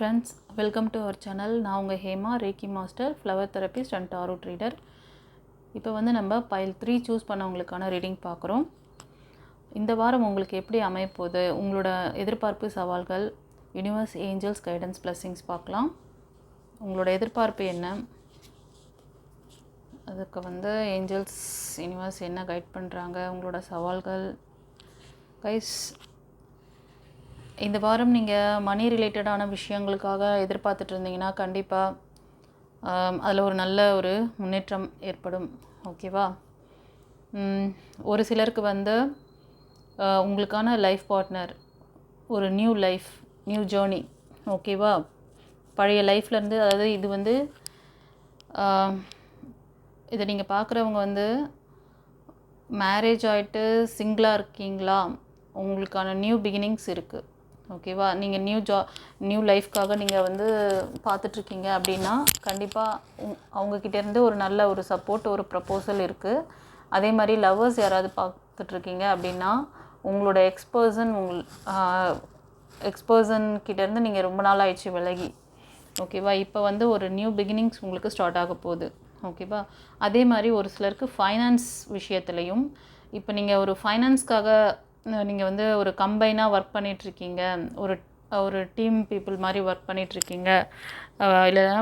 Friends welcome to our channel நான் உங்கள் Hema reiki master flower therapist and tarot reader இப்போ வந்து நம்ம பைல் த்ரீ சூஸ் பண்ணவங்களுக்கான ரீடிங் பார்க்குறோம். இந்த வாரம் உங்களுக்கு எப்படி அமையப்போகுது உங்களோட எதிர்பார்ப்பு சவால்கள் யூனிவர்ஸ் ஏஞ்சல்ஸ் கைடன்ஸ் பிளஸ்ஸிங்ஸ் பார்க்கலாம். உங்களோட எதிர்பார்ப்பு என்ன? அதுக்கு வந்து ஏஞ்சல்ஸ் யூனிவர்ஸ் என்ன கைட் பண்ணுறாங்க உங்களோட சவால்கள். கைஸ் இந்த வாரம் நீங்கள் மணி ரிலேட்டடான விஷயங்களுக்காக எதிர்பார்த்துட்டு இருந்தீங்கன்னா கண்டிப்பாக அதில் ஒரு நல்ல ஒரு முன்னேற்றம் ஏற்படும். ஓகேவா? ஒரு சிலருக்கு வந்து உங்களுக்கான லைஃப் பார்ட்னர் ஒரு நியூ லைஃப் நியூ ஜேர்னி ஓகேவா? பழைய லைஃப்லேருந்து அதாவது இது வந்து இதை நீங்கள் பார்க்குறவங்க வந்து மேரேஜ் ஆகிட்டு சிங்கிளாக இருக்கீங்களா? உங்களுக்கான நியூ பிகினிங்ஸ் இருக்குது ஓகேவா? நீங்கள் நியூ ஜா நியூ லைஃப்க்காக நீங்கள் வந்து பார்த்துட்ருக்கீங்க அப்படின்னா கண்டிப்பாக அவங்கக்கிட்டேருந்து ஒரு நல்ல ஒரு சப்போர்ட் ஒரு ப்ரப்போசல் இருக்குது அதே மாதிரி லவ்வர்ஸ் யாராவது பார்த்துட்ருக்கீங்க அப்படின்னா உங்களோட எக்ஸ்பர்சன் உங்கள் எக்ஸ்பர்சன் கிட்டேருந்து நீங்கள் ரொம்ப நாள் ஆயிடுச்சு விலகி. ஓகேவா? இப்போ வந்து ஒரு நியூ பிகினிங்ஸ் உங்களுக்கு ஸ்டார்ட் ஆக போகுது. ஓகேவா? அதே மாதிரி ஒரு சிலருக்கு ஃபைனான்ஸ் விஷயத்துலையும் இப்போ நீங்கள் ஒரு ஃபைனான்ஸ்க்காக நீங்கள் வந்து ஒரு கம்பைனாக ஒர்க் பண்ணிகிட்ருக்கீங்க ஒரு ஒரு டீம் பீப்புள் மாதிரி ஒர்க் பண்ணிகிட்ருக்கீங்க இல்லைன்னா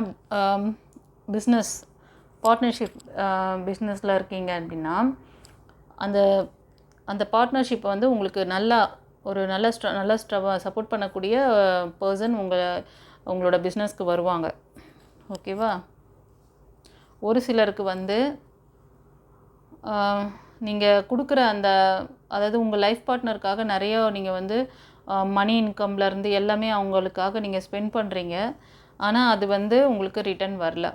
பிஸ்னஸ் பார்ட்னர்ஷிப் பிஸ்னஸில் இருக்கீங்க அப்படின்னா அந்த அந்த பார்ட்னர்ஷிப்பை வந்து உங்களுக்கு நல்லா ஒரு நல்ல ஸ்ட நல்ல ஸ்டவ சப்போர்ட் பண்ணக்கூடிய பர்சன் உங்களை உங்களோட பிஸ்னஸ்க்கு வருவாங்க. ஓகேவா? ஒரு சிலருக்கு வந்து நீங்கள் கொடுக்குற அந்த அதாவது உங்கள் லைஃப் பார்ட்னருக்காக நிறைய நீங்கள் வந்து மணி இன்கம்லேருந்து எல்லாமே அவங்களுக்காக நீங்கள் ஸ்பெண்ட் பண்ணுறீங்க ஆனால் அது வந்து உங்களுக்கு ரிட்டர்ன் வரல.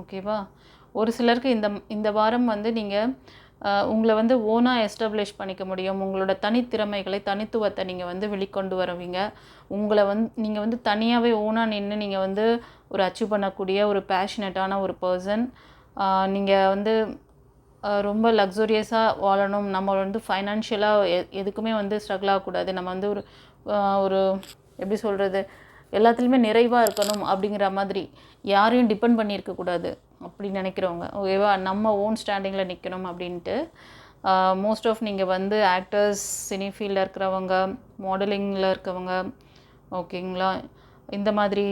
ஓகேவா ஒரு சிலருக்கு இந்த இந்த வாரம் வந்து நீங்கள் உங்களை வந்து ஓனாக எஸ்டாப்ளிஷ் பண்ணிக்க முடியும். உங்களோட தனித்திறமைகளை தனித்துவத்தை நீங்கள் வந்து வெளிக்கொண்டு வருவீங்க. உங்களை வந்து நீங்கள் வந்து தனியாகவே ஓனாக நின்று நீங்கள் வந்து ஒரு அச்சீவ் பண்ணக்கூடிய ஒரு பேஷனட்டான ஒரு பர்சன் நீங்கள் வந்து ரொம்ப லக்ஸூரியஸாக வாழணும். நம்ம வந்து ஃபைனான்ஷியலாக எ எதுக்குமே வந்து ஸ்ட்ரகிள் ஆகக்கூடாது. நம்ம வந்து ஒரு ஒரு எப்படி சொல்கிறது எல்லாத்துலேயுமே நிறைவாக இருக்கணும் அப்படிங்கிற மாதிரி யாரையும் டிபெண்ட் பண்ணியிருக்கக்கூடாது அப்படி நினைக்கிறவங்க. ஓகேவா? நம்ம ஓன் ஸ்டாண்டிங்கில் நிற்கணும் அப்படின்ட்டு. மோஸ்ட் ஆஃப் நீங்கள் வந்து ஆக்டர்ஸ் சினி ஃபீல்டில் இருக்கிறவங்க மாடலிங்கில் இருக்கவங்க ஓகேங்களா? இந்த மாதிரி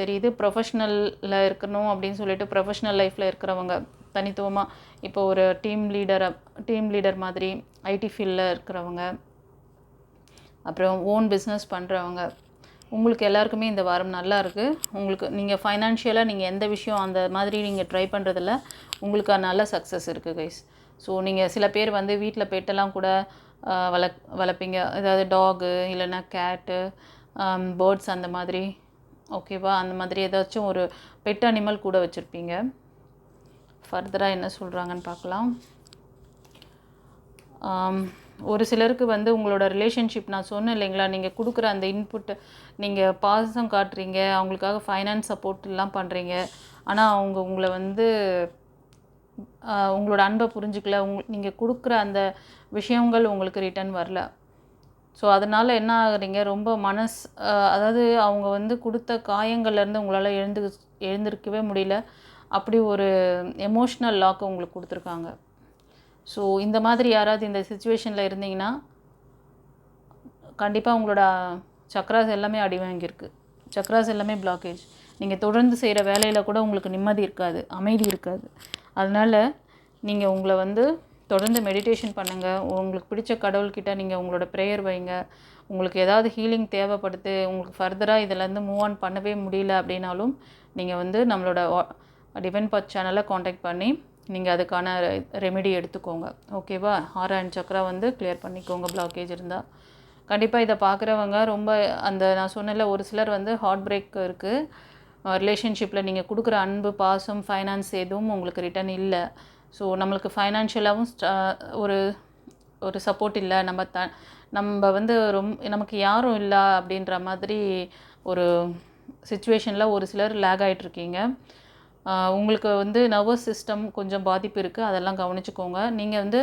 தெரியுது. ப்ரொஃபஷ்னலில் இருக்கணும் அப்படின்னு சொல்லிட்டு ப்ரொஃபஷ்னல் லைஃப்பில் இருக்கிறவங்க. தனித்துவமாக இப்போ ஒரு டீம் லீடரை டீம் லீடர் மாதிரி ஐடி ஃபீல்டில் இருக்கிறவங்க அப்புறம் ஓன் பிஸ்னஸ் பண்ணுறவங்க உங்களுக்கு எல்லாருக்குமே இந்த வாரம் நல்லா இருக்குது உங்களுக்கு நீங்கள் ஃபைனான்ஷியலாக நீங்கள் எந்த விஷயம் அந்த மாதிரி நீங்கள் ட்ரை பண்ணுறதில்ல உங்களுக்கு நல்ல சக்ஸஸ் இருக்குது கைஸ் ஸோ நீங்கள் சில பேர் வந்து வீட்டில் பெட்டெல்லாம் கூட வளக் வளர்ப்பீங்க. அதாவது டாகு இல்லைன்னா கேட்டு பேர்ட்ஸ் அந்த மாதிரி ஓகேவா அந்த மாதிரி ஏதாச்சும் ஒரு பெட் அனிமல் கூட வச்சுருப்பீங்க. ஃபர்தராக என்ன சொல்கிறாங்கன்னு பார்க்கலாம். ஒரு சிலருக்கு வந்து உங்களோட ரிலேஷன்ஷிப் நான் சொன்னேன் இல்லைங்களா? நீங்கள் கொடுக்குற அந்த இன்புட்டு நீங்கள் பாசம் காட்டுறீங்க அவங்களுக்காக ஃபைனான்ஸ் சப்போர்ட் எல்லாம் பண்ணுறீங்க ஆனால் அவங்க உங்களை வந்து உங்களோட அன்பை புரிஞ்சுக்கல. உங் நீங்கள் கொடுக்குற அந்த விஷயங்கள் உங்களுக்கு ரிட்டர்ன் வரல. ஸோ அதனால் என்ன ஆகுறீங்க? ரொம்ப மனஸ் அதாவது அவங்க வந்து கொடுத்த காயங்கள்லேருந்து உங்களால் எழுந்து எழுந்திருக்கவே முடியல. அப்படி ஒரு எமோஷ்னல் லாக் உங்களுக்கு கொடுத்துருக்காங்க. ஸோ இந்த மாதிரி யாராவது இந்த சுச்சுவேஷனில் இருந்தீங்கன்னா கண்டிப்பாக உங்களோட சக்ராஸ் எல்லாமே அடி வாங்கியிருக்கு. சக்ராஸ் எல்லாமே பிளாக்கேஜ் நீங்கள் தொடர்ந்து செய்கிற வேலையில் கூட உங்களுக்கு நிம்மதி இருக்காது அமைதி இருக்காது. அதனால் நீங்கள் உங்களை வந்து தொடர்ந்து மெடிடேஷன் பண்ணுங்கள் உங்களுக்கு பிடிச்ச கடவுள்கிட்ட நீங்கள் உங்களோட ப்ரேயர் வைங்க. உங்களுக்கு ஏதாவது ஹீலிங் தேவைப்படுது உங்களுக்கு ஃபர்தராக இதிலேருந்து மூவ் ஆன் பண்ணவே முடியல அப்படின்னாலும் நீங்கள் வந்து நம்மளோட டிவென் பத் சேனலை காண்டாக்ட் பண்ணி நீங்கள் அதுக்கான ரெமெடி எடுத்துக்கோங்க. ஓகேவா ஹார அண்ட் சக்ரா வந்து கிளியர் பண்ணிக்கோங்க பிளாக்கேஜ் இருந்தால் கண்டிப்பாக இதை பார்க்குறவங்க ரொம்ப அந்த நான் சொன்னல ஒரு சிலர் வந்து ஹார்ட் பிரேக் இருக்குது ரிலேஷன்ஷிப்பில் நீங்கள் கொடுக்குற அன்பு பாசம் ஃபைனான்ஸ் எதுவும் உங்களுக்கு ரிட்டர்ன் இல்லை. ஸோ நம்மளுக்கு ஃபைனான்ஷியலாகவும் ஒரு ஒரு சப்போர்ட் இல்லை. நம்ம த நம்ம வந்து ரொம்ப நமக்கு யாரும் இல்லை அப்படின்ற மாதிரி ஒரு சுச்சுவேஷனில் ஒரு சிலர் லேக் ஆகிட்ருக்கீங்க உங்களுக்கு வந்து நர்வஸ் சிஸ்டம் கொஞ்சம் பாதிப்பு இருக்குது அதெல்லாம் கவனிச்சுக்கோங்க. நீங்கள் வந்து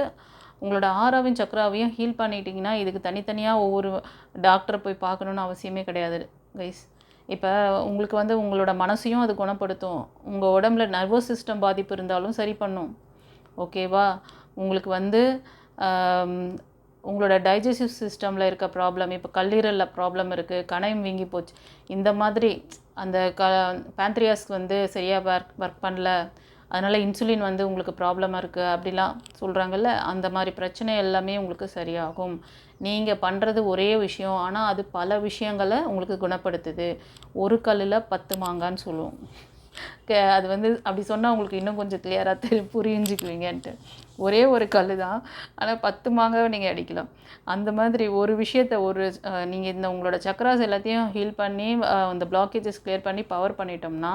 உங்களோட ஆறாவையும் சக்கராவையும் ஹீல் பண்ணிட்டீங்கன்னா இதுக்கு தனித்தனியாக ஒவ்வொரு டாக்டரை போய் பார்க்கணுன்னு அவசியமே கிடையாது கைஸ் இப்போ உங்களுக்கு வந்து உங்களோட மனசையும் அது குணப்படுத்தும். உங்கள் உடம்புல நர்வஸ் சிஸ்டம் பாதிப்பு இருந்தாலும் சரி பண்ணும். ஓகேவா உங்களுக்கு வந்து உங்களோட டைஜஸ்டிவ் சிஸ்டமில் இருக்க ப்ராப்ளம் இப்போ கல்லீரலில் ப்ராப்ளம் இருக்குது கணையம் வீங்கி போச்சு. இந்த மாதிரி அந்த க பேந்த்ரியாஸ்க்கு வந்து சரியாக ஒர்க் ஒர்க் பண்ணல. அதனால் இன்சுலின் வந்து உங்களுக்கு ப்ராப்ளமாக இருக்குது அப்படிலாம் சொல்கிறாங்கல்ல அந்த மாதிரி பிரச்சனை எல்லாமே உங்களுக்கு சரியாகும். நீங்கள் பண்ணுறது ஒரே விஷயம் ஆனால் அது பல விஷயங்களை உங்களுக்கு குணப்படுத்துது. ஒரு கல்லில் பத்து மாங்கான்னு சொல்லுவோம். அது வந்து அப்படி சொன்னால் உங்களுக்கு இன்னும் கொஞ்சம் கிளியராக தெரி புரிஞ்சுக்குவீங்கன்ட்டு. ஒரே ஒரு கல் தான் ஆனால் பத்து மாங்காவை நீங்கள் அடிக்கலாம். அந்த மாதிரி ஒரு விஷயத்த ஒரு நீங்கள் இந்த உங்களோட சக்கராஸ் எல்லாத்தையும் ஹீல் பண்ணி அந்த பிளாக்கேஜஸ் கிளியர் பண்ணி பவர் பண்ணிட்டோம்னா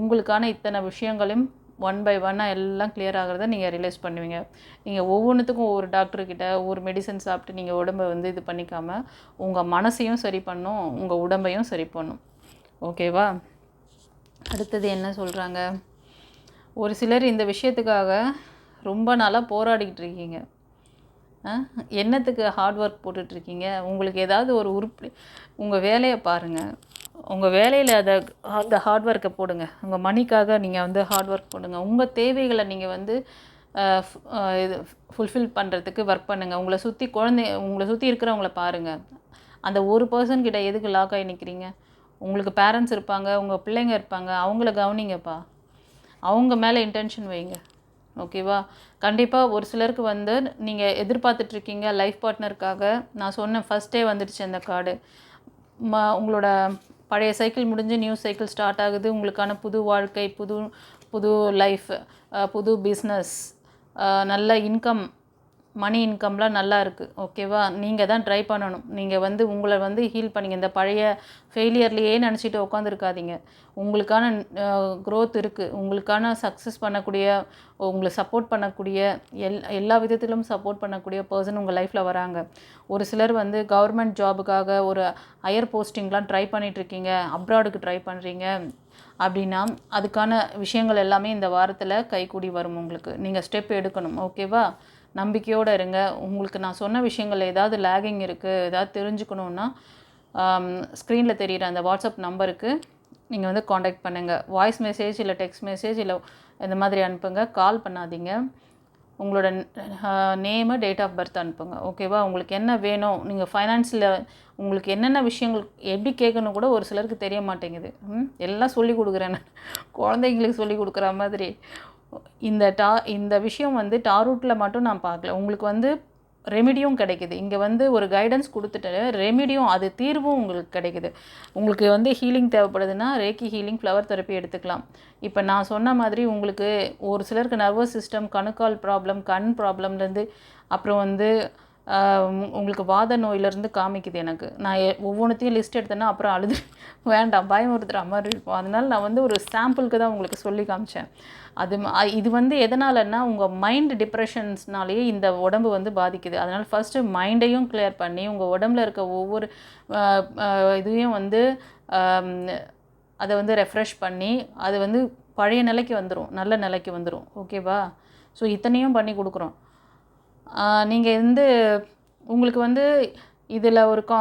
உங்களுக்கான இத்தனை விஷயங்களையும் ஒன் பை ஒன்னாக எல்லாம் கிளியர் ஆகிறத நீங்கள் ரியலைஸ் பண்ணுவீங்க. நீங்கள் ஒவ்வொன்றுத்துக்கும் ஒவ்வொரு டாக்டர்கிட்ட ஒவ்வொரு மெடிசன் சாப்பிட்டு நீங்கள் உடம்பை வந்து இது பண்ணிக்காமல் உங்கள் மனசையும் சரி பண்ணும் உங்கள் உடம்பையும் சரி பண்ணும். ஓகேவா அடுத்தது என்ன சொல்கிறாங்க ஒரு சிலர் இந்த விஷயத்துக்காக ரொம்ப நாளாக போராடிக்கிட்டு இருக்கீங்க. ஆ? என்னத்துக்கு ஹார்ட் ஒர்க் போட்டுட்ருக்கீங்க உங்களுக்கு ஏதாவது ஒரு உருப்படி உங்கள் வேலையை பாருங்கள் உங்கள் வேலையில் அதை அந்த ஹார்ட் ஒர்க்கை போடுங்க. உங்கள் மணிக்காக நீங்கள் வந்து ஹார்ட் ஒர்க் போடுங்க. உங்கள் தேவைகளை நீங்கள் வந்து இது ஃபுல்ஃபில் பண்ணுறதுக்கு ஒர்க் பண்ணுங்கள் உங்களை சுற்றி குழந்தை உங்களை சுற்றி இருக்கிறவங்கள பாருங்கள் அந்த ஒரு பர்சன்கிட்ட எதுக்கு லாக் ஆகி நிற்கிறீங்க உங்களுக்கு பேரண்ட்ஸ் இருப்பாங்க உங்கள் பிள்ளைங்க இருப்பாங்க அவங்கள கவனிங்கப்பா. அவங்க மேலே இன்டென்ஷன் வைங்க. ஓகேவா கண்டிப்பாக ஒரு சிலருக்கு வந்து நீங்கள் எதிர்பார்த்துட்ருக்கீங்க லைஃப் பார்ட்னருக்காக நான் சொன்னேன் ஃபஸ்ட்டே வந்துடுச்சு அந்த கார்டு. ம உங்களோட பழைய சைக்கிள் முடிஞ்சு நியூ சைக்கிள் ஸ்டார்ட் ஆகுது. உங்களுக்கான புது வாழ்க்கை புது புது லைஃப் புது பிஸ்னஸ் நல்ல இன்கம் மணி இன்கம்லாம் நல்லா இருக்குது ஓகேவா நீங்கள் தான் ட்ரை பண்ணணும். நீங்கள் வந்து உங்களை வந்து ஹீல் பண்ணிங்க. இந்த பழைய ஃபெயிலியர்லேயே நினச்சிட்டு உட்காந்துருக்காதீங்க உங்களுக்கான க்ரோத் இருக்குது உங்களுக்கான சக்ஸஸ் பண்ணக்கூடிய உங்களை சப்போர்ட் பண்ணக்கூடிய எல் எல்லா விதத்திலும் சப்போர்ட் பண்ணக்கூடிய பர்சன் உங்கள் லைஃப்பில் வராங்க. ஒரு சிலர் வந்து கவர்மெண்ட் ஜாபுக்காக ஒரு ஹையர் போஸ்டிங்லாம் ட்ரை பண்ணிகிட்ருக்கீங்க அப்ராடுக்கு ட்ரை பண்ணுறீங்க அப்படின்னா அதுக்கான விஷயங்கள் எல்லாமே இந்த வாரத்தில் கைகூடி வரும் உங்களுக்கு. நீங்கள் ஸ்டெப் எடுக்கணும். ஓகேவா நம்பிக்கையோடு இருங்க. உங்களுக்கு நான் சொன்ன விஷயங்கள் ஏதாவது லேகிங் இருக்குது ஏதாவது தெரிஞ்சுக்கணுன்னா ஸ்க்ரீனில் தெரியிற அந்த வாட்ஸ்அப் நம்பருக்கு நீங்கள் வந்து காண்டாக்ட் பண்ணுங்கள் வாய்ஸ் மெசேஜ் இல்லை டெக்ஸ்ட் மெசேஜ் இல்லை இந்த மாதிரி அனுப்புங்க. கால் பண்ணாதீங்க. உங்களோட நேமு டேட் ஆஃப் பர்த் அனுப்புங்க. ஓகேவா உங்களுக்கு என்ன வேணும்? நீங்கள் ஃபைனான்ஸில் உங்களுக்கு என்னென்ன விஷயங்கள் எப்படி கேட்கணும் கூட ஒரு சிலருக்கு தெரிய மாட்டேங்குது. ம்? எல்லாம் சொல்லி கொடுக்குறேன் நான். குழந்தைங்களுக்கு சொல்லி கொடுக்குற மாதிரி. இந்த டா இந்த விஷயம் வந்து டாரூட்டில் மட்டும் நான் பார்க்கல. உங்களுக்கு வந்து ரெமிடியும் கிடைக்குது. இங்கே வந்து ஒரு கைடன்ஸ் கொடுத்துட்டு ரெமிடியும் அது தீர்வும் உங்களுக்கு கிடைக்குது. உங்களுக்கு வந்து ஹீலிங் தேவைப்படுதுன்னா ரேக்கி ஹீலிங் ஃப்ளவர் தெரப்பி எடுத்துக்கலாம். இப்போ நான் சொன்ன மாதிரி உங்களுக்கு ஒரு சிலருக்கு நர்வஸ் சிஸ்டம் கணுக்கால் ப்ராப்ளம் கண் ப்ராப்ளம்லேருந்து அப்புறம் வந்து உங்களுக்கு வாத நோயிலேருந்து காமிக்குது எனக்கு. நான் எ- ஒவ்வொன்றுத்தையும் லிஸ்ட் எடுத்தேன்னா அப்புறம் அழுது. வேண்டாம் பயமுறுத்துகிற மாதிரி இருக்கும் அதனால் நான் வந்து ஒரு சாம்பிளுக்கு தான் உங்களுக்கு சொல்லி காமிச்சேன். அது இது வந்து எதனாலன்னா உங்கள் மைண்ட் டிப்ரெஷன்ஸ்னாலேயே இந்த உடம்பு வந்து பாதிக்குது. அதனால் ஃபஸ்ட்டு மைண்டையும் கிளியர் பண்ணி உங்கள் உடம்புல இருக்க ஒவ்வொரு இதையும் வந்து அதை வந்து ரெஃப்ரெஷ் பண்ணி அது வந்து பழைய நிலைக்கு வந்துடும் நல்ல நிலைக்கு வந்துடும் ஓகேவா ஸோ இத்தனையும் பண்ணி கொடுக்குறோம். நீங்கள் வந்து உங்களுக்கு வந்து இதில் ஒரு கா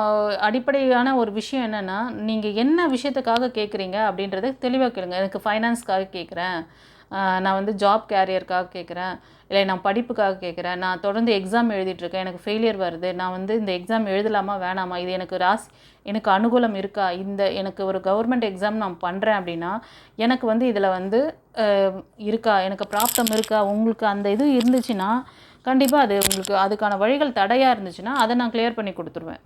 அடிப்படையான ஒரு விஷயம் என்னென்னா நீங்கள் என்ன விஷயத்துக்காக கேட்குறீங்க அப்படின்றத தெளிவாக கேளுங்க. எனக்கு ஃபைனான்ஸ்க்காக கேட்குறேன் நான் வந்து ஜாப் கேரியருக்காக கேட்குறேன் இல்லை நான் படிப்புக்காக கேட்குறேன் நான் தொடர்ந்து எக்ஸாம் எழுதிட்டுருக்கேன். எனக்கு ஃபெயிலியர் வருது. நான் வந்து இந்த எக்ஸாம் எழுதலாமா வேணாமா? இது எனக்கு ராசி எனக்கு அனுகூலம் இருக்கா? இந்த எனக்கு ஒரு கவர்மெண்ட் எக்ஸாம் நான் பண்ணுறேன் அப்படின்னா எனக்கு வந்து இதில் வந்து இருக்கா? எனக்கு பிராப்தம் இருக்கா? உங்களுக்கு அந்த இது இருந்துச்சுன்னா கண்டிப்பாக அது உங்களுக்கு அதுக்கான வழிகள் தடையாக இருந்துச்சுன்னா அதை நான் கிளியர் பண்ணி கொடுத்துருவேன்.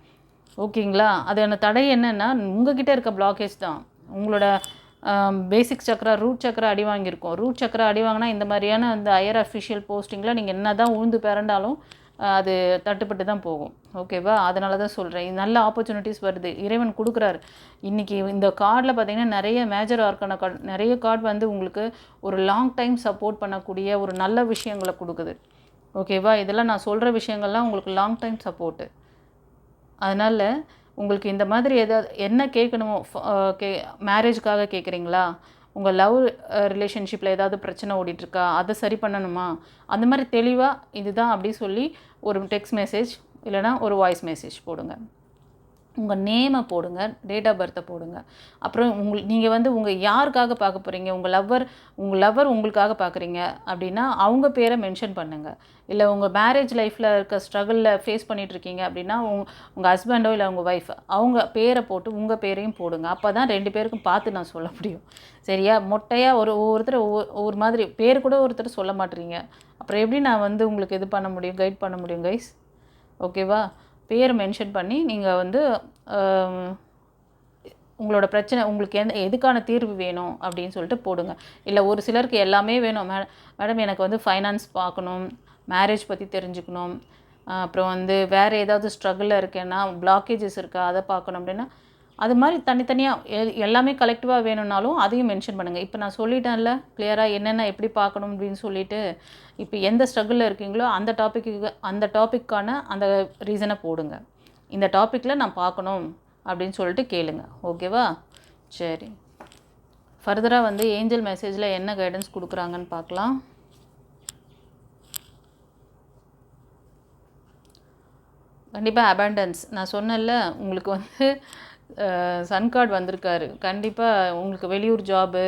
ஓகேங்களா? அதுக்கான தடை என்னென்னா உங்ககிட்ட இருக்க பிளாக்கேஜ் தான். உங்களோட பேசிக் சக்கரா ரூட் சக்கரா அடி வாங்கியிருக்கோம். ரூட் சக்கரா அடி வாங்கினா இந்த மாதிரியான அந்த ஹையர் அஃபிஷியல் போஸ்டிங்கில் நீங்கள் என்ன தான் உழுந்து பிறண்டாலும் அது தட்டுப்பட்டு தான் போகும். ஓகேவா? அதனால தான் சொல்கிறேன் நல்ல ஆப்பர்ச்சுனிட்டிஸ் வருது. இறைவன் கொடுக்குறாரு. இன்றைக்கி இந்த கார்டில் பார்த்தீங்கன்னா நிறைய மேஜர் ஆர்க்கான கார்டு நிறைய கார்டு வந்து உங்களுக்கு ஒரு லாங் டைம் சப்போர்ட் பண்ணக்கூடிய ஒரு நல்ல விஷயங்களை கொடுக்குது. ஓகேவா? இதெல்லாம் நான் சொல்கிற விஷயங்கள்லாம் உங்களுக்கு லாங் டைம் சப்போர்ட்டு அதனால் உங்களுக்கு இந்த மாதிரி ஏதாவது என்ன கேட்கணுமோ கே மேரேஜ்க்காக கேட்குறீங்களா? உங்கள் லவ் ரிலேஷன்ஷிப்பில் ஏதாவது பிரச்சனை ஓடிட்டுருக்கா? அதை சரி பண்ணணுமா? அந்த மாதிரி தெளிவாக இதுதான் அப்படி சொல்லி ஒரு டெக்ஸ்ட் மெசேஜ் இல்லைனா ஒரு வாய்ஸ் மெசேஜ் போடுங்க. உங்கள் நேமை போடுங்க டேட் ஆஃப் பர்த்தை போடுங்க. அப்புறம் உங்கள் நீங்கள் வந்து உங்கள் யாருக்காக பார்க்க போகிறீங்க உங்கள் லவ்வர் உங்கள் லவ்வர் உங்களுக்காக பார்க்குறீங்க அப்படின்னா அவங்க பேரை மென்ஷன் பண்ணுங்கள் இல்லை உங்கள் மேரேஜ் லைஃப்பில் இருக்க ஸ்ட்ரகிளில் ஃபேஸ் பண்ணிகிட்ருக்கீங்க அப்படின்னா உங் உங்கள் ஹஸ்பண்டோ இல்லை உங்கள் ஒய்ஃப் அவங்க பேரை போட்டு உங்கள் பேரையும் போடுங்க. அப்போ தான் ரெண்டு பேருக்கும் பார்த்து நான் சொல்ல முடியும். சரியா? மொட்டையாக ஒரு ஒவ்வொருத்தர் ஒவ்வொரு ஒவ்வொரு மாதிரி பேர் கூட ஒருத்தர் சொல்ல மாட்டேறீங்க அப்புறம் எப்படி நான் வந்து உங்களுக்கு இது பண்ண முடியும் கைட் பண்ண முடியும் கைஸ் ஓகேவா பேர் மென்ஷன் பண்ணி நீங்கள் வந்து உங்களோட பிரச்சனை உங்களுக்கு எந்த எதுக்கான தீர்வு வேணும் அப்படின்னு சொல்லிட்டு போடுங்க. இல்லை ஒரு சிலருக்கு எல்லாமே வேணும். மே மேடம் எனக்கு வந்து ஃபைனான்ஸ் பார்க்கணும் மேரேஜ் பற்றி தெரிஞ்சுக்கணும் அப்புறம் வந்து வேறு ஏதாவது ஸ்ட்ரகிளில் இருக்கேன்னா பிளாக்கேஜஸ் இருக்கா அதை பார்க்கணும் அப்படின்னா அது மாதிரி தனித்தனியாக எல்லாமே கலெக்டிவாக வேணும்னாலும் அதையும் மென்ஷன் பண்ணுங்கள் இப்போ நான் சொல்லிட்டேன்ல கிளியராக என்னென்ன எப்படி பார்க்கணும் அப்படின்னு சொல்லிட்டு இப்போ எந்த ஸ்ட்ரகிளில் இருக்கீங்களோ அந்த டாப்பிக்கு அந்த டாப்பிக்கான அந்த ரீசனை போடுங்க. இந்த டாப்பிக்கில் நான் பார்க்கணும் அப்படின்னு சொல்லிட்டு கேளுங்க. ஓகேவா? சரி. ஃபர்தராக வந்து ஏஞ்சல் மெசேஜில் என்ன கைடன்ஸ் கொடுக்குறாங்கன்னு பார்க்கலாம். கண்டிப்பாக அபேண்டன்ஸ் நான் சொன்னேன்ல உங்களுக்கு வந்து சன் கார்டு வந்திருக்காரு. கண்டிப்பாக உங்களுக்கு வெளியூர் ஜாபு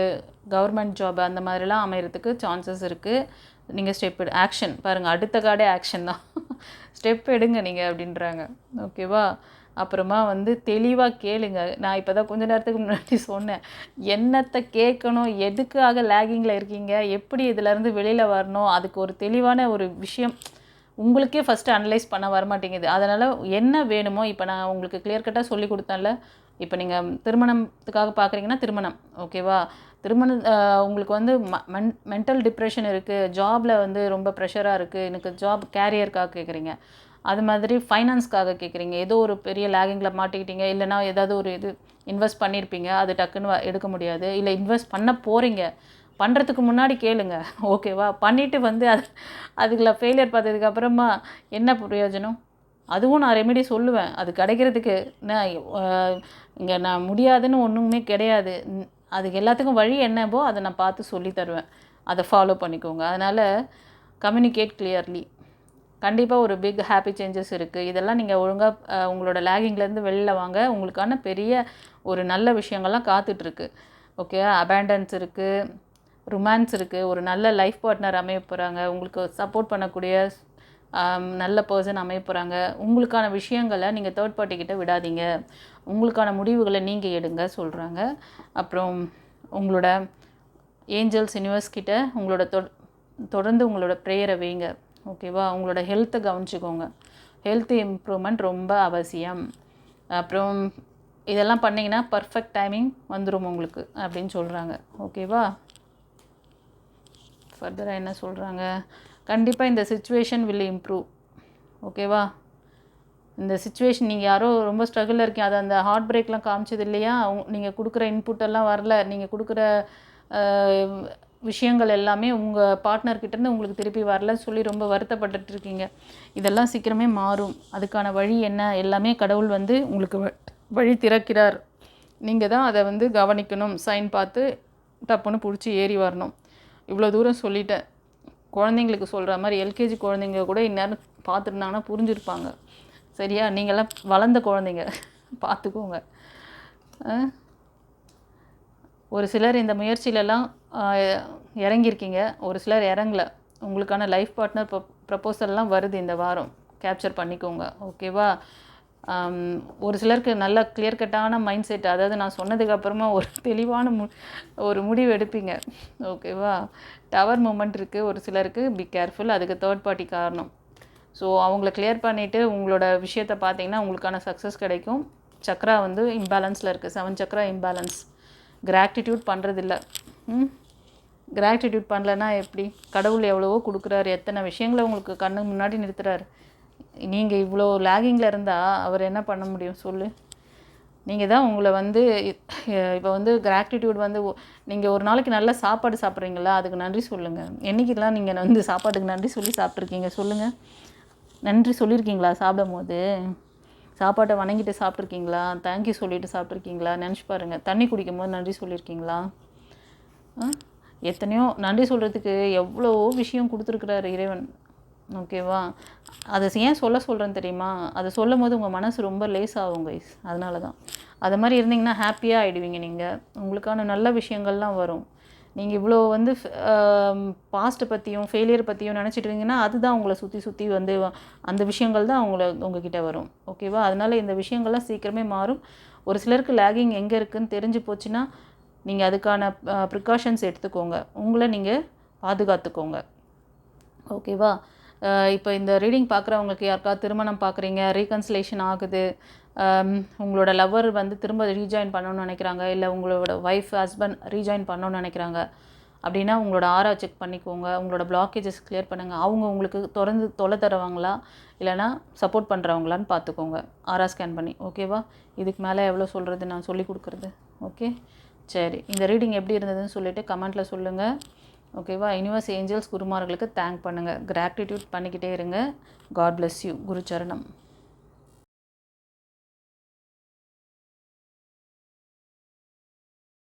கவர்மெண்ட் ஜாபு அந்த மாதிரிலாம் அமையறதுக்கு சான்சஸ் இருக்குது நீங்கள் ஸ்டெப் எடு ஆக்ஷன். பாருங்கள் அடுத்த கார்டே ஆக்ஷன் தான். ஸ்டெப் எடுங்க நீங்கள் அப்படின்றாங்க. ஓகேவா? அப்புறமா வந்து தெளிவாக கேளுங்க. நான் இப்போ தான் கொஞ்ச நேரத்துக்கு முன்னாடி சொன்னேன். என்னத்தை கேட்கணும்? எதுக்காக லேகிங்கில் இருக்கீங்க? எப்படி இதுலேருந்து வெளியில் வரணும்? அதுக்கு ஒரு தெளிவான ஒரு விஷயம். உங்களுக்கே ஃபஸ்ட்டு அனலைஸ் பண்ண வரமாட்டேங்குது. அதனால் என்ன வேணுமோ இப்போ நான் உங்களுக்கு கிளியர் கட்டாக சொல்லி கொடுத்தேன்ல இப்போ நீங்கள் திருமணத்துக்காக பார்க்குறீங்கன்னா திருமணம் ஓகேவா திருமணம் உங்களுக்கு வந்து மென் மென்டல் டிப்ரெஷன் இருக்குது ஜாபில் வந்து ரொம்ப ப்ரெஷராக இருக்குது எனக்கு ஜாப் கேரியருக்காக கேட்குறீங்க அது மாதிரி ஃபைனான்ஸ்க்காக கேட்குறீங்க ஏதோ ஒரு பெரிய லேகிங்கில் மாட்டிக்கிட்டீங்க இல்லைனா ஏதாவது ஒரு இது இன்வெஸ்ட் பண்ணியிருப்பீங்க அது டக்குன்னு வ- எடுக்க முடியாது. இல்லை இன்வெஸ்ட் பண்ண போகிறீங்க பண்ணுறதுக்கு முன்னாடி கேளுங்க. ஓகேவா? பண்ணிவிட்டு வந்து அது அதுக்குள்ள ஃபெயிலியர் பார்த்ததுக்கு அப்புறமா என்ன பிரயோஜனம்? அதுவும் நான் ரெமெடி சொல்லுவேன். அது கிடைக்கிறதுக்கு நான் இங்கே நான் முடியாதுன்னு ஒன்றுமே கிடையாது. அதுக்கு எல்லாத்துக்கும் வழி என்னவோ அதை நான் பார்த்து சொல்லி தருவேன். அதை ஃபாலோ பண்ணிக்கோங்க. அதனால் கம்யூனிகேட் கிளியர்லி கண்டிப்பாக ஒரு பிக் ஹாப்பி சேஞ்சஸ் இருக்குது இதெல்லாம் நீங்கள் ஒழுங்காக உங்களோட லேகிங்லேருந்து வெளியில் வாங்க. உங்களுக்கான பெரிய ஒரு நல்ல விஷயங்கள்லாம் காத்துட்ருக்கு ஓகே அபேண்டன்ஸ் இருக்குது ரொமான்ஸ் இருக்குது ஒரு நல்ல லைஃப் பார்ட்னர் அமைய போகிறாங்க உங்களுக்கு சப்போர்ட் பண்ணக்கூடிய நல்ல பர்சன் அமைய போகிறாங்க உங்களுக்கான விஷயங்களை நீங்கள் தேர்ட் பார்ட்டி கிட்ட விடாதீங்க. உங்களுக்கான முடிவுகளை நீங்கள் எடுங்க சொல்கிறாங்க அப்புறம் உங்களோட ஏஞ்சல்ஸ் யூனிவர்ஸ் கிட்ட உங்களோட தொ தொடர்ந்து உங்களோட ப்ரேயரை வைங்க. ஓகேவா உங்களோட ஹெல்த்தை கவனிச்சுக்கோங்க. ஹெல்த் இம்ப்ரூவ்மெண்ட் ரொம்ப அவசியம். அப்புறம் இதெல்லாம் பண்ணிங்கன்னா பர்ஃபெக்ட் டைமிங் வந்துடும் உங்களுக்கு அப்படின்னு சொல்கிறாங்க ஓகேவா ஃபர்தராக என்ன சொல்கிறாங்க கண்டிப்பாக இந்த சுச்சுவேஷன் வில் இம்ப்ரூவ் ஓகேவா இந்த சுச்சுவேஷன் நீங்கள் யாரோ ரொம்ப ஸ்ட்ரகிளில் இருக்கீங்க. அது அந்த ஹார்ட் பிரேக்லாம் காமிச்சது இல்லையா? நீங்கள் கொடுக்குற இன்புட்டெல்லாம் வரல. நீங்கள் கொடுக்குற விஷயங்கள் எல்லாமே உங்கள் பார்ட்னர்கிட்டேருந்து உங்களுக்கு திருப்பி வரலன்னு சொல்லி ரொம்ப வருத்தப்பட்டுட்டு இருக்கீங்க. இதெல்லாம் சீக்கிரமே மாறும். அதுக்கான வழி என்ன? எல்லாமே கடவுள் வந்து உங்களுக்கு வ- வழி திறக்கிறார். நீங்கள் தான் அதை வந்து கவனிக்கணும். சைன் பார்த்து டப்புன்னு பிடிச்சி ஏறி வரணும். இவ்வளோ தூரம் சொல்லிட்டேன். குழந்தைங்களுக்கு சொல்கிற மாதிரி எல்கேஜி குழந்தைங்க கூட இந்நேரம் பார்த்துருந்தாங்கன்னா புரிஞ்சிருப்பாங்க. சரியா? நீங்களாம் வளர்ந்த குழந்தைங்க. பார்த்துக்கோங்க. ஒரு சிலர் இந்த முயற்சியிலலாம் இறங்கியிருக்கீங்க. ஒரு சிலர் இறங்கல. உங்களுக்கான லைஃப் பார்ட்னர் ப்ரப்போசல்லாம் வருது இந்த வாரம். கேப்சர் பண்ணிக்கோங்க. ஓகேவா ஒரு சிலருக்கு நல்ல கிளியர் கட்டான மைண்ட் செட் அதாவது நான் சொன்னதுக்கு அப்புறமா ஒரு தெளிவான மு ஒரு முடிவு எடுப்பீங்க. ஓகேவா டவர் மூமெண்ட் இருக்குது ஒரு சிலருக்கு பி கேர்ஃபுல் அதுக்கு தேர்ட் பார்ட்டி காரணம். ஸோ அவங்கள கிளியர் பண்ணிவிட்டு உங்களோட விஷயத்தை பார்த்தீங்கன்னா உங்களுக்கான சக்ஸஸ் கிடைக்கும். சக்ரா வந்து இம்பேலன்ஸில் இருக்குது செவன் சக்ரா இம்பேலன்ஸ் கிராட்டிடியூட் பண்ணுறதில்ல ம்? கிராட்டிடியூட் பண்ணலன்னா எப்படி? கடவுள் எவ்வளவோ கொடுக்குறாரு. எத்தனை விஷயங்களை உங்களுக்கு கண்ணு முன்னாடி நிறுத்துறாரு. நீங்கள் இவ்வளோ லேகிங்கில் இருந்தால் அவர் என்ன பண்ண முடியும் சொல்லு. நீங்கள் தான் உங்களை வந்து இப்போ வந்து கிராட்டிடியூட் வந்து நீங்கள் ஒரு நாளைக்கு நல்ல சாப்பாடு சாப்பிட்றீங்களா? அதுக்கு நன்றி சொல்லுங்கள் என்றைக்கெல்லாம் நீங்கள் வந்து சாப்பாட்டுக்கு நன்றி சொல்லி சாப்பிட்ருக்கீங்க சொல்லுங்கள் நன்றி சொல்லியிருக்கீங்களா சாப்பிடும் போது சாப்பாட்டை வணங்கிட்டு சாப்பிட்ருக்கீங்களா தேங்க்யூ சொல்லிட்டு சாப்பிட்ருக்கீங்களா நினச்சி பாருங்கள் தண்ணி குடிக்கும் போது நன்றி சொல்லியிருக்கீங்களா ஆ? எத்தனையோ நன்றி சொல்கிறதுக்கு எவ்வளோ விஷயம் கொடுத்துருக்குறாரு இறைவன். ஓகேவா அதை ஏன் சொல்ல சொல்கிறேன்னு தெரியுமா? அதை சொல்லும் போது உங்கள் மனசு ரொம்ப லேஸ் ஆகும் கைஸ் அதனால தான் அது மாதிரி இருந்தீங்கன்னா ஹாப்பியாக ஆகிடுவீங்க நீங்கள் உங்களுக்கான நல்ல விஷயங்கள்லாம் வரும். நீங்கள் இவ்வளோ வந்து பாஸ்ட்டை பற்றியும் ஃபெயிலியர் பற்றியும் நினச்சிட்டு இருந்தீங்கன்னா அதுதான் உங்களை சுற்றி சுற்றி வந்து அந்த விஷயங்கள் தான் உங்களை உங்ககிட்ட வரும். ஓகேவா அதனால் இந்த விஷயங்கள்லாம் சீக்கிரமே மாறும். ஒரு சிலருக்கு லேகிங் எங்கே இருக்குதுன்னு தெரிஞ்சு போச்சுன்னா நீங்கள் அதுக்கான ப்ரிகாஷன்ஸ் எடுத்துக்கோங்க. உங்களை நீங்கள் பாதுகாத்துக்கோங்க. ஓகேவா இப்போ இந்த ரீடிங் பார்க்குறவங்களுக்கு யாருக்காவது திருமணம் பார்க்குறீங்க ரீகன்சிலேஷன் ஆகுது உங்களோட லவ்வர் வந்து திரும்ப ரீஜாயின் பண்ணணும்னு நினைக்கிறாங்க இல்லை உங்களோட ஒய்ஃப் ஹஸ்பண்ட் ரீஜாயின் பண்ணணும்னு நினைக்கிறாங்க அப்படின்னா உங்களோட ஆரா செக் பண்ணிக்கோங்க உங்களோட பிளாக்கேஜஸ் கிளியர் பண்ணுங்கள் அவங்க உங்களுக்கு தொடர்ந்து தொலை தருவாங்களா இல்லைனா சப்போர்ட் பண்ணுறவங்களான்னு பார்த்துக்கோங்க ஆரா ஸ்கேன் பண்ணி ஓகேவா இதுக்கு மேலே எவ்வளோ சொல்கிறது நான் சொல்லி கொடுக்குறது ஓகே சரி இந்த ரீடிங் எப்படி இருந்ததுன்னு சொல்லிட்டு கமெண்ட்டில் சொல்லுங்கள் ஓகேவா? யூனிவர்ஸ் ஏஞ்சல்ஸ் குருமார்களுக்கு தேங்க் பண்ணுங்கள் கிராட்டிடியூட் பண்ணிக்கிட்டே இருங்க. God bless you குருச்சரணம்.